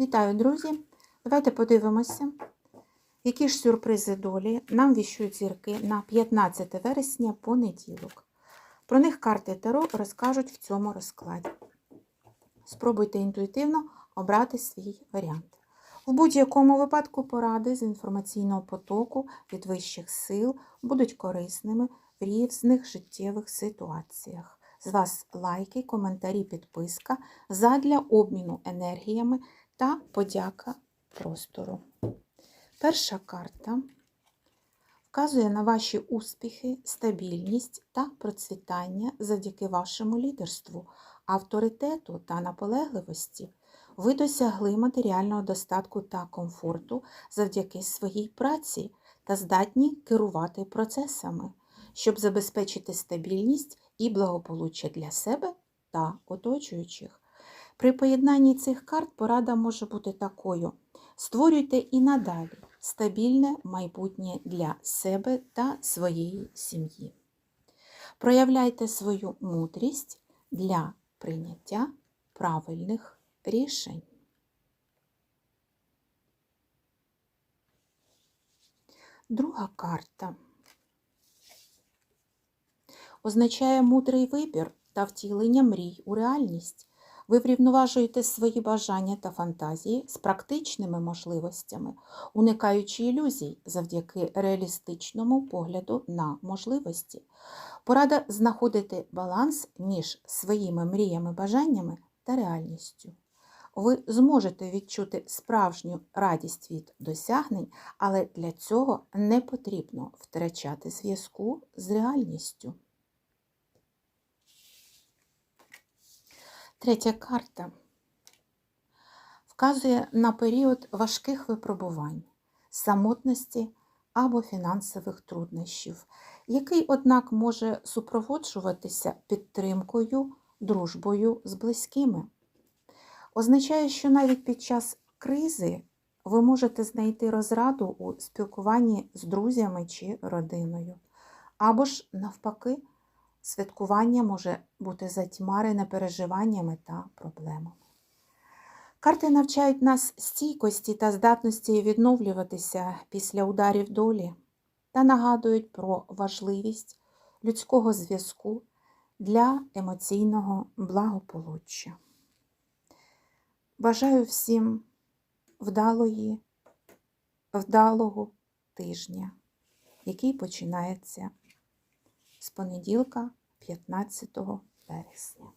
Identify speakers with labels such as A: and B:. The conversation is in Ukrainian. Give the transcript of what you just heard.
A: Вітаю, друзі! Давайте подивимося, які ж сюрпризи долі нам віщують зірки на 15 вересня понеділок. Про них карти Таро розкажуть в цьому розкладі. Спробуйте інтуїтивно обрати свій варіант. В будь-якому випадку поради з інформаційного потоку від вищих сил будуть корисними в різних життєвих ситуаціях. З вас лайки, коментарі, підписка задля обміну енергіями та подяка простору. Перша карта вказує на ваші успіхи, стабільність та процвітання завдяки вашому лідерству, авторитету та наполегливості. Ви досягли матеріального достатку та комфорту завдяки своїй праці та здатні керувати процесами, щоб забезпечити стабільність і благополуччя для себе та оточуючих. При поєднанні цих карт порада може бути такою: створюйте і надалі стабільне майбутнє для себе та своєї сім'ї. Проявляйте свою мудрість для прийняття правильних рішень. Друга карта означає мудрий вибір та втілення мрій у реальність. Ви врівноважуєте свої бажання та фантазії з практичними можливостями, уникаючи ілюзій завдяки реалістичному погляду на можливості. Порада знаходити баланс між своїми мріями, бажаннями та реальністю. Ви зможете відчути справжню радість від досягнень, але для цього не потрібно втрачати зв'язку з реальністю. Третя карта вказує на період важких випробувань, самотності або фінансових труднощів, який, однак, може супроводжуватися підтримкою, дружбою з близькими. Означає, що навіть під час кризи ви можете знайти розраду у спілкуванні з друзями чи родиною, або ж, навпаки, святкування може бути затьмарене переживаннями та проблемами. Карти навчають нас стійкості та здатності відновлюватися після ударів долі та нагадують про важливість людського зв'язку для емоційного благополуччя. Бажаю всім вдалої, вдалого тижня, який починається з понеділка 15 вересня.